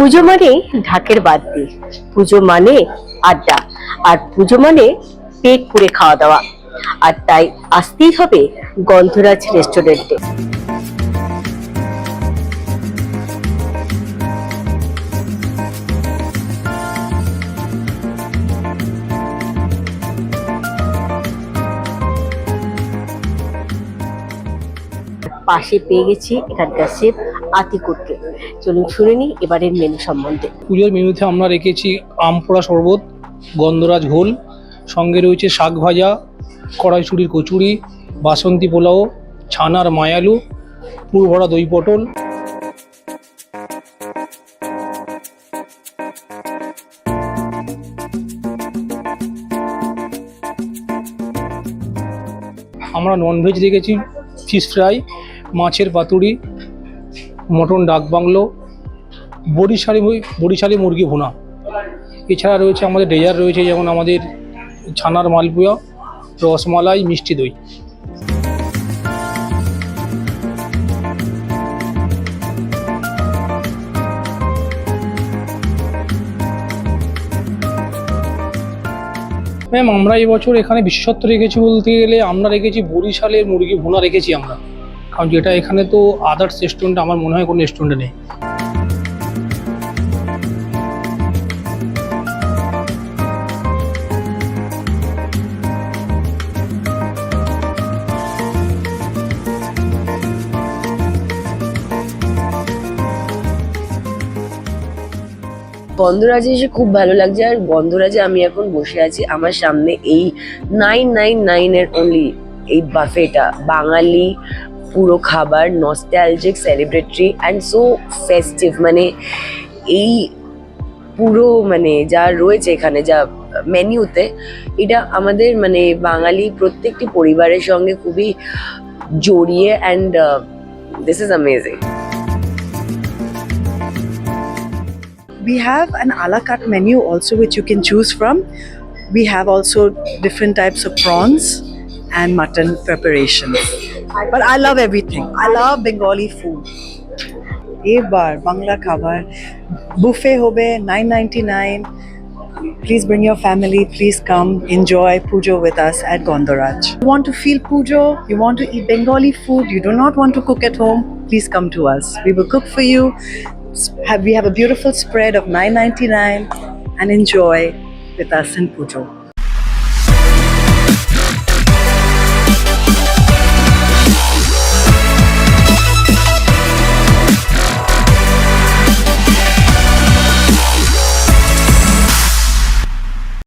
পুজো মানে ঢাকের বাদ দিয়ে পুজো মানে আড্ডা। আর পুজো মানে পেট পুড়ে খাওয়া দাওয়া। আর তাই আসতেই হবে গন্ধরাজ রেস্টুরেন্টে। পাশে পেয়ে গেছি এখানকার শেফ আতিকুরকে। চলুন শুনে নি এবারের মেনু সম্বন্ধে। পুজোর মেনুতে আমরা রেখেছি আমপোড়া শরবত, গন্ধরাজ ঘোল, সঙ্গে রয়েছে শাক ভাজা কড়াইশুড়ির কচুরি, বাসন্তী পোলাও, ছানার মায়ালু, পুরভরা দই পটল। আমরা ননভেজ রেখেছি ফিশ ফ্রাই মাছের পাতুরি, মটন ডাক বাংলো, বরিশালি বরিশালি মুরগি ভুনা। এছাড়া রয়েছে আমাদের ডেজার রয়েছে, যেমন আমাদের ছানার মালপুয়া, রসমালাই, মিষ্টি দই। ম্যাম, আমরা এবছর এখানে বিশেষত্ব রেখেছি বলতে গেলে আমরা রেখেছি বরিশালের মুরগি ভুনা রেখেছি আমরা। কারণ যেটা এখানে তো আদার্স রেস্টুরেন্ট আমার মনে হয় কোনো রেস্টুরেন্টে নেই। গন্ধরাজে এসে খুব ভালো লাগছে, আর গন্ধরাজে আমি এখন বসে আছি আমার সামনে এই নাইন নাইন নাইনের অনলি এই বাফেটা বাঙালি পুরো খাবার nostalgic celebratory and so festive মানে এই পুরো মানে যা রয়েছে এখানে যা মেনিউতে এটা আমাদের মানে বাঙালি প্রত্যেকটি পরিবারের সঙ্গে খুবই জড়িয়ে and this is amazing We have an a la carte menu also which you can choose from. We have also different types of prawns and mutton preparations. But I love everything. I love Bengali food. এবার bar, Bangla buffet buffet. Nine 9.99. Please bring your family. Please come enjoy Pujo with us at Gondoraj. You want to feel Pujo, you want to eat Bengali food, you do not want to cook at home, please come to us. We will cook for you. We have a beautiful spread of 9.99 and enjoy with us in Pujo.